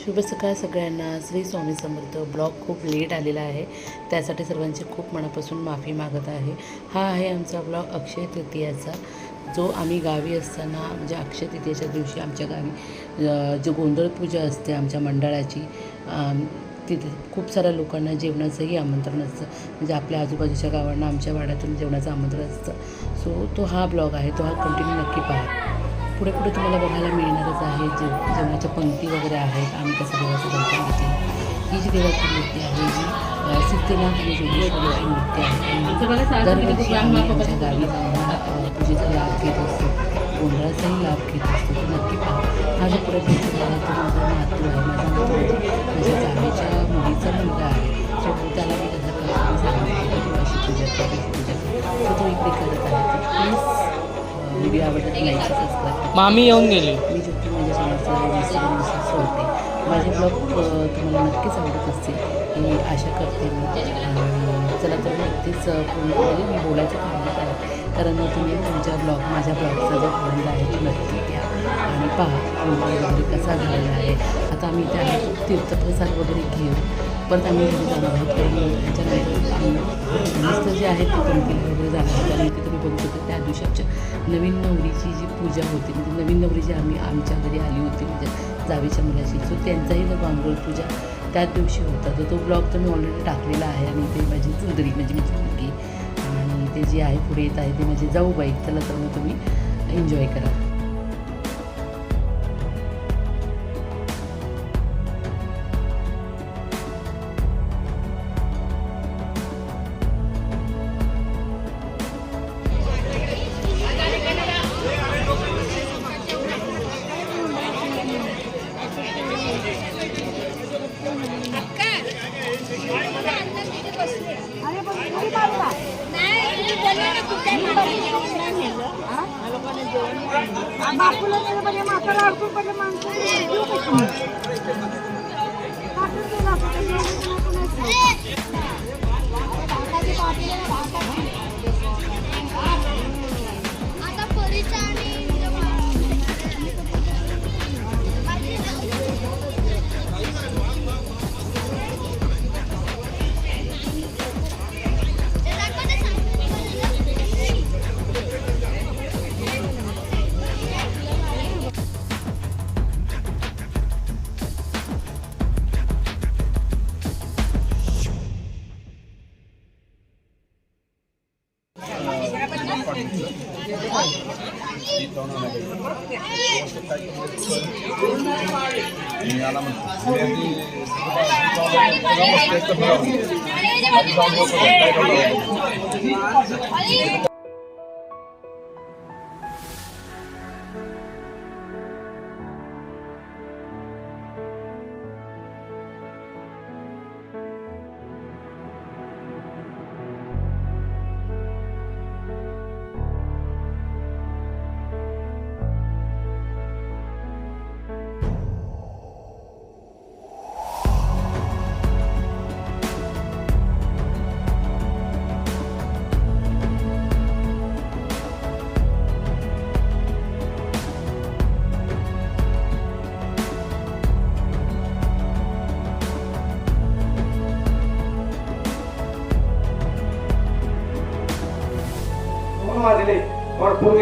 शुभ सकाळ सगळ्यांना. श्री स्वामी समर्थ. ब्लॉग खूप लेट आलेला आहे. त्यासाठी सर्वांची खूप मनापासून माफी मागत आहे. हा आहे आमचा ब्लॉग अक्षय तृतीयाचा. जो आम्ही गावी असताना म्हणजे अक्षय तृतीयाच्या दिवशी आमच्या गावी जो गोंधळ पूजा असते आमच्या मंडळाची तिथे खूप साऱ्या लोकांना जेवणाचंही आमंत्रण असतं. म्हणजे आपल्या आजूबाजूच्या गावांना आमच्या वाड्यातून जेवणाचं आमंत्रण असतं. सो तो हा ब्लॉग आहे. तो हा कंटिन्यू नक्की पहा. पुढे पुढे तुम्हाला बघायला मिळणारच आहे. जे जेवणाच्या पंक्ती वगैरे आहेत आम्ही कसं देवाचं दर्शन घेतलं ही जी देवाची मूर्ती आहे अ, सिद्धनाथ आणि जोगेश्वरीची मूर्ती आहे. आणि दरवर्षी आम्ही आमच्या गावी जाऊन पूजेचा लाभ घेत असतो. गोंधळाचाही लाभ घेत असतो. तर नक्की पहा. हा जो पुढे दिसत आहे तो माझा नातू आहे. माझा म्हणजे माझ्या जावेच्या मुलीचा मुलगा आहे. सो त्याला मी कसं करतो सांगितलं की अशी पूजा कर अशी पूजा कर सो तो इकडे करत आहे तर प्लीज आवडला तर लाईक सबस्क्राईब मामी येऊन गेली. मी ज्योती माझ्या इंस्टाग्राम सोडते. माझे ब्लॉग तुम्हाला नक्कीच आवडत असतील. ही आशा करते मी. चला तर मी पूर्ण म्हणजे मी बोलायचं कारणच आहे कारण तुम्ही तुमच्या ब्लॉग माझ्या ब्लॉगचा जो आनंद आहे तो नक्की घ्या. आणि पहा वगैरे कसा झालेला आहे. आता आम्ही त्या तीर्थप्रसाद वगैरे घेऊ. परत आम्ही घरी जाणार आहोत. कारण त्याच्यानंतर आम्ही मस्त जे आहे ते पंक्तीला वगैरे जाणार आहोत. बघू शकता त्या दिवशी आमच्या नवीन नवरीची जी पूजा होती म्हणजे नवीन नवरी जी आम्ही आमच्या घरी आली होती म्हणजे जावेच्या मुलाची सो त्यांचाही जो गांगोळ पूजा त्याच दिवशी होता. तर तो ब्लॉग तर मी ऑलरेडी टाकलेला आहे आणि ते माझी चौधरी म्हणजे माझी मुलगी आणि ते जे आहे पुढे येत आहे ते माझे जाऊ बाईक त्याला तर मग तुम्ही एन्जॉय करा. आता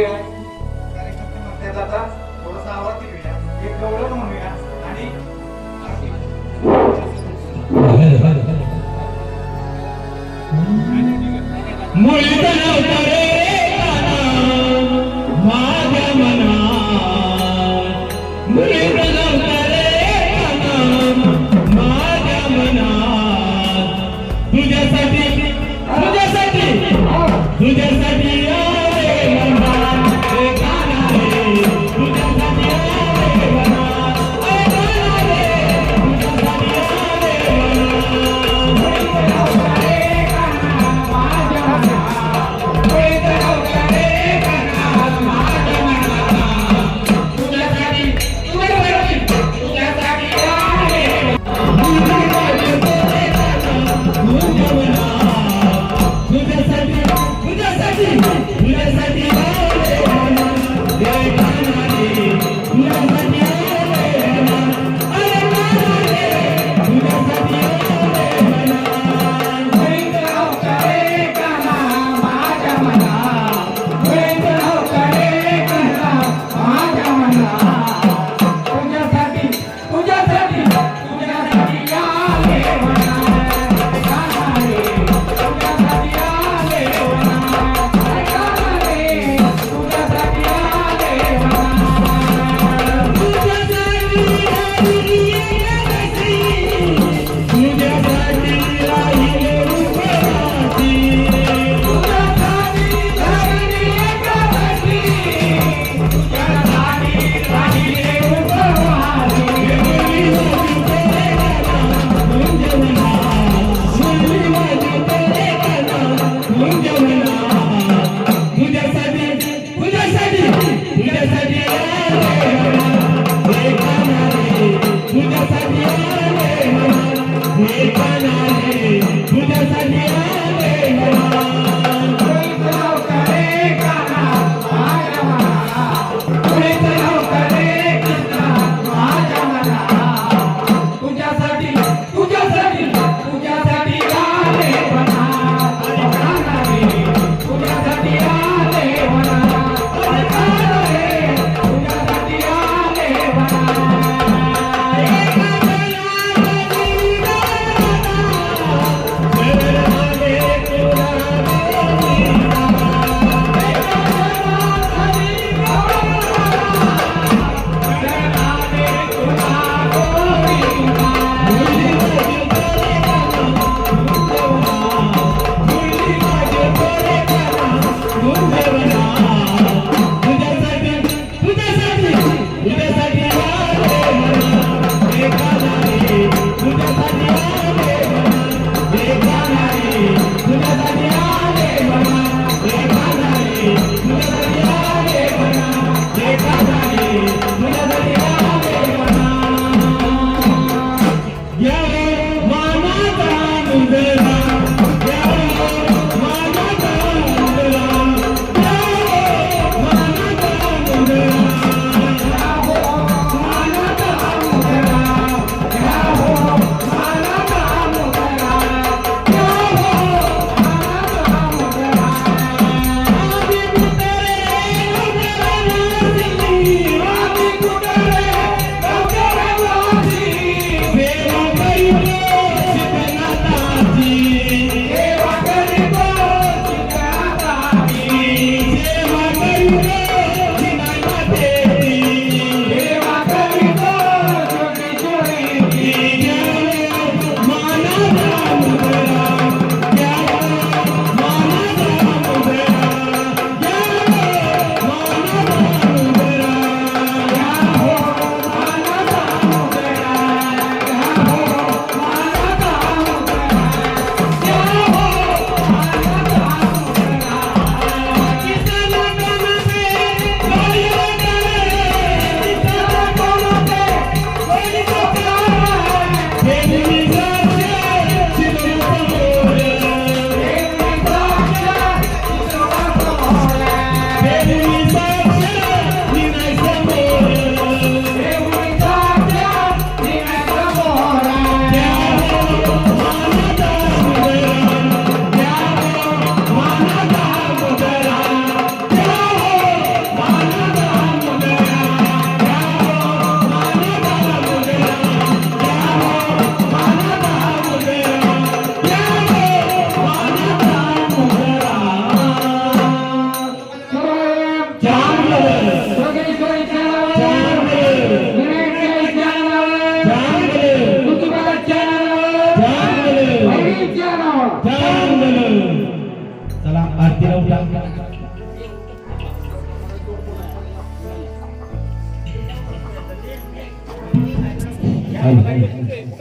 आहे. कार्यक्रम आता थोडासा आवाज घेऊया एक गवळण म्हणूया आणि मुळीत はい。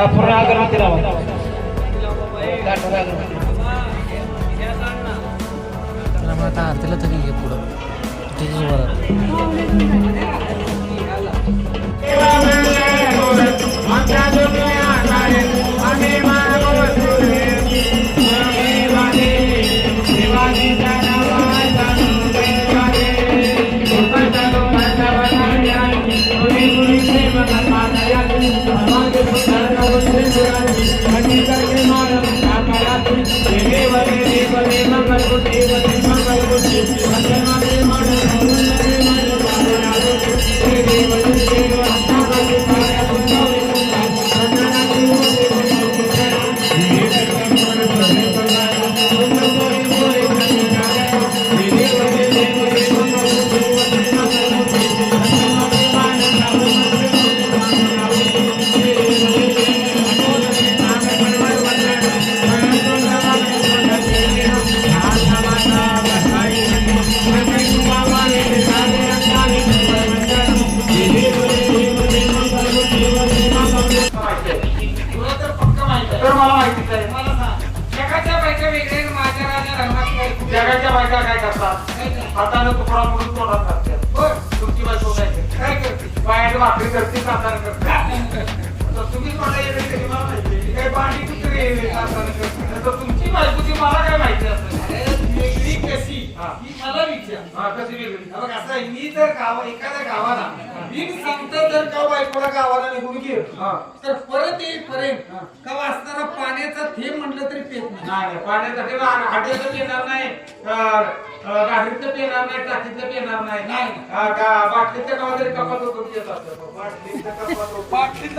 कापूर ना अगरबत्ती लावा? कापूर अगरबत्ती. आता आरतीला तरी घे पुढं. तुझं तर ही मला विचार. हा कशी वेगळी हा बघ असं आहे, मी जर गावा एखाद्या गावाला बिन सांगता जर का बायकोला गावाला निघून गेलो? तर परत येईपर्यंत का असताना पाण्याचा थेंब म्हटलं तरी पेत नाही. नाही पाण्याचा थेंब हाटेचं पिणार नाही. अं, अं, पिणार नाही टाकीतलं पिणार नाही. नाही. अं, का- बाटलीच्या गावात जरी कपात होतो पित असतं. बाटलीच्या कपात होतो.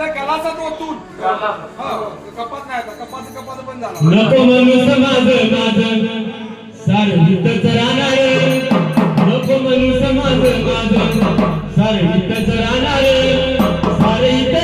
गलाचा ओतून. गलाचा. हो, कपात नाही आता. कपात कपात पण झाला. नको म्हणून समाज माझ सारवितच राहणार नको म्हणून समाज माझ. सारवितच राहणार सारवितच राहणार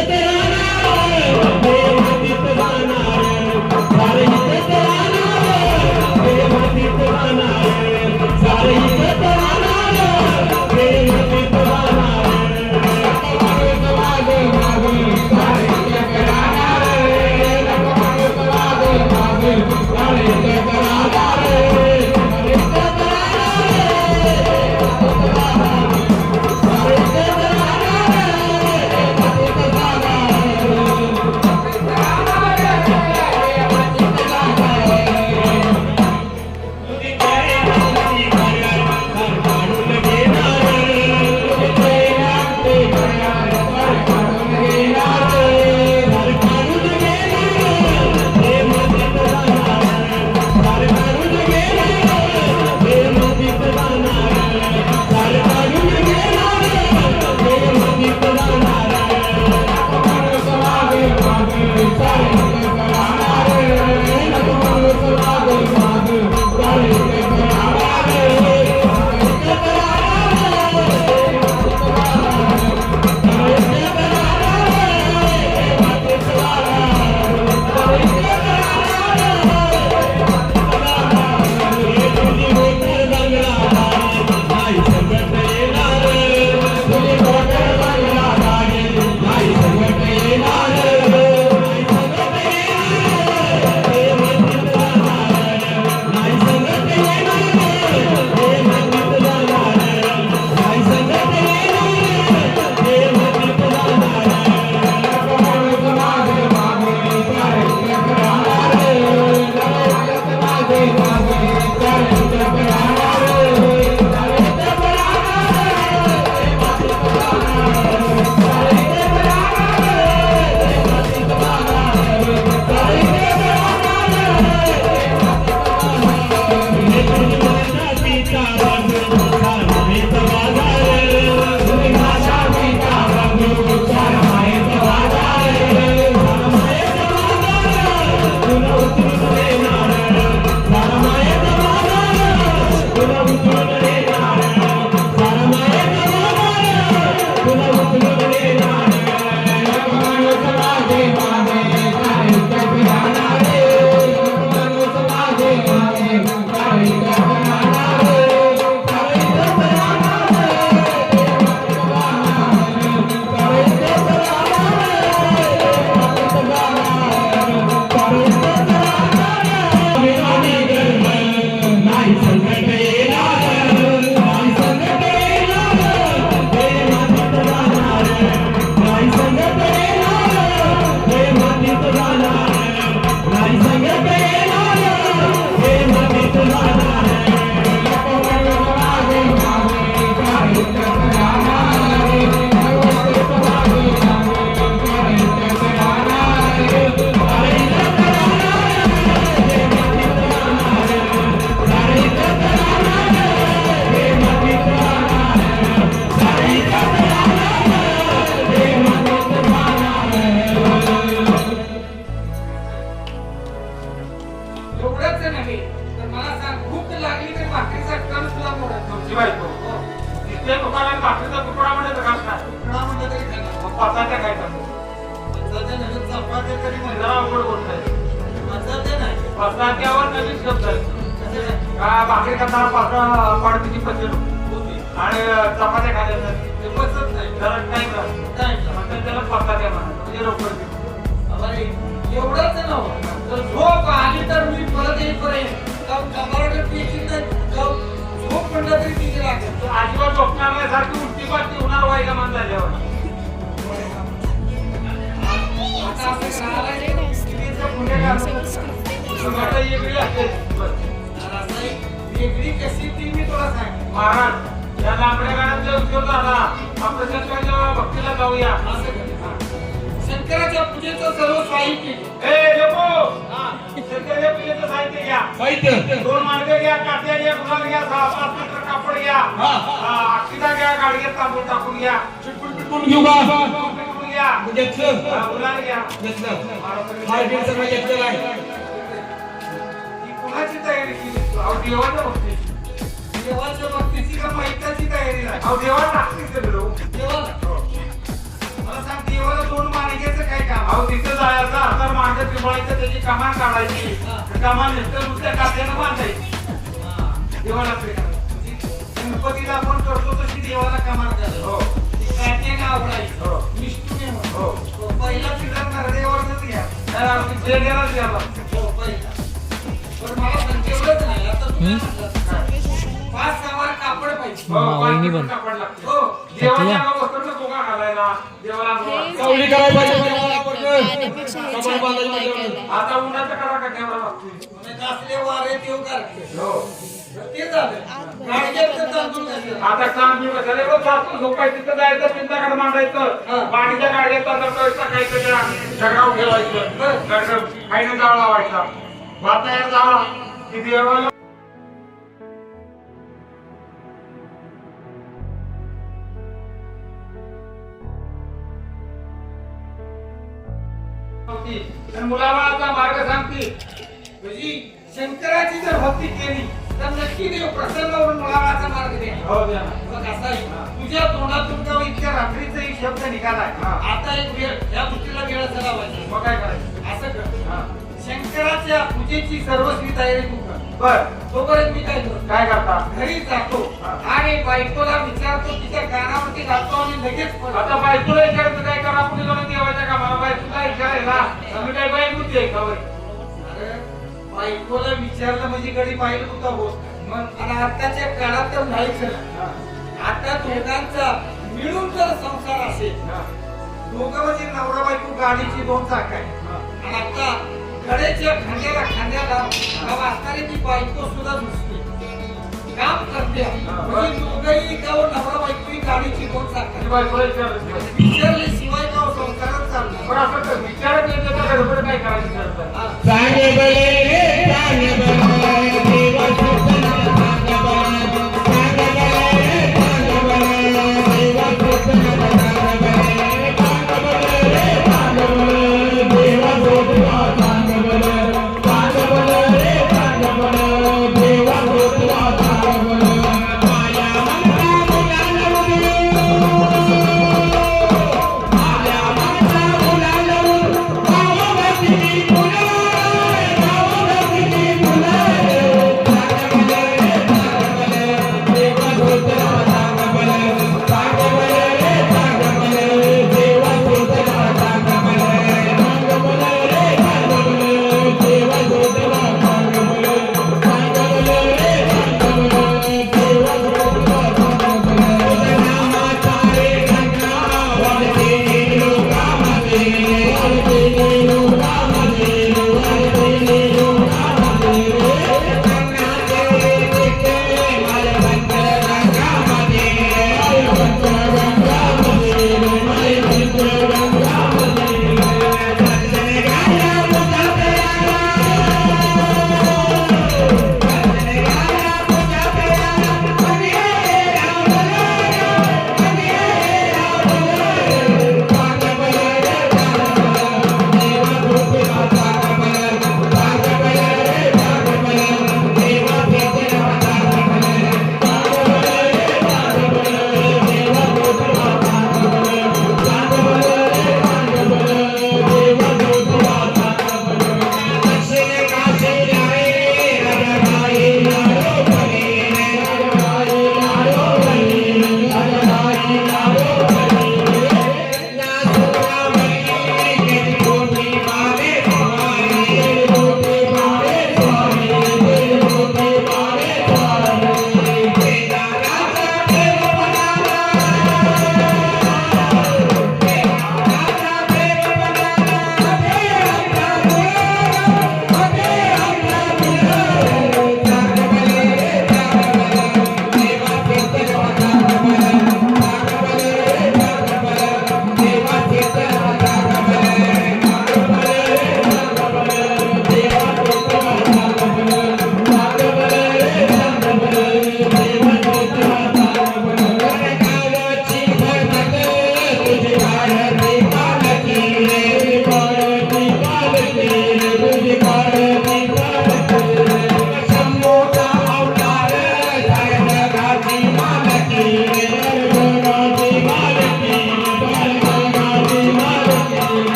तर झोप आली तर मी परत येईपर्यंत कमराकडे पिशी तर झोप म्हणलं तरी तिची लागेल. अजिबात झोपणार नाही सारखी उलटी पालटी होणार व्हायला मान झाल्यावर आता असं. सगळं वेगळी असते. वेगळी कशी ती मी तुला सांगेन महाराज या लांबड्या गाड्यांचा उद्योग झाला आपल्या भक्तीला जाऊया असं. शंकराच्या पूजेचं सर्व साहित्य. ए हा. शंकराच्या पूजेचं साहित्य घ्या. साहित्य. दोन मार्ग घ्या काट्या घ्या गुलाल घ्या सहा पाच मीटर कापड घ्या. अक्षिता घ्या गाडगेत तांदूळ टाकून घ्या. चिटकून पिटकून घेऊ का? पिटून घ्या. घेतलं. गुलाल घ्या. घेतलं. मार्केट सगळं घेतलेलं आहे. ही कुणाची तयारी केली? अहो देवाच्या भक्तीची. देवाच्या भक्तीची. का माहिताची तयारी. नाही अहो देवाला टाकतीच आहे अहो तिथं जायचं हातात मांडत पिंपळायचं त्याची कमान काढायची. कमान नुसतं नुसत्या कात्यानं बांधायची हा. देवाला. गणपतीला आपण करतो तशी देवाला करतो. हो. काट्याने आवडायचं? हो. निष्ठूने म्हणतो हो. तो पहिला पिढा नरदेवावरच घ्या. अगदी जेलेलाच द्यावा. हो पहिला. पण मला एवढंच नाही. आता तुम्ही देवाला अंघोळ. सावली करायला पाहिजे पहिला. कपाळ बांधायला पाहिजे. आता उन्हाचं करा का कॅमेरा लागतोय. म्हणजे हो. झालं. आता काम मी बसायला एवढं सासू झोपाय तिथं जायचं चिंताकडे मांडायचं. पाणीच्या गाडीत टाकायचं त्या झगडाव ठेवायचं. खायनं जाळ लावायचा भाता या जाळा की देवाला सांगते म्हणजे शंकराची जर भक्ती केली तर नक्की देव प्रसन्न होऊन मुलाबाळाचा मार्ग हो. मग असा तुझ्या तोंडातून जेव्हा इतक्या रात्रीचाही शब्द निघालाय. आता एक वेळ या गोष्टीला वेळ असं लावायचं. मग काय करायचं? असं कर. शंकराच्या पूजेची सर्वस्वी तयारी तू कर. बर. तोपर्यंत मी काय करतो? काय करता? घरी जातो. आणि बायकोला विचारतो तिच्या कानावरती घालतो आणि लगेच. आता बायकोला विचारायचं काय करा जाऊन देवाच्या कामाला बायकोला विचारायला. आम्ही काय बुद्धी आहे का? अरे, बायकोला विचारलं म्हणजे गडी पाहिलं होत मग आणि आताच्या काळात तर नाहीच. आता दोघांचा मिळून जर संसार असेल. दोघं म्हणजे नवरा बायको गाडीची दोन चाक आहे. आणि आता कडेच्या खांद्याला खांद्याला असणारी ती बायको सुद्धा दुसरी काम करते. म्हणजे दोघंही गाव नवरा बायको ही गाडीची दोन चाक ती चांगले बळे रे, चांगले बळे,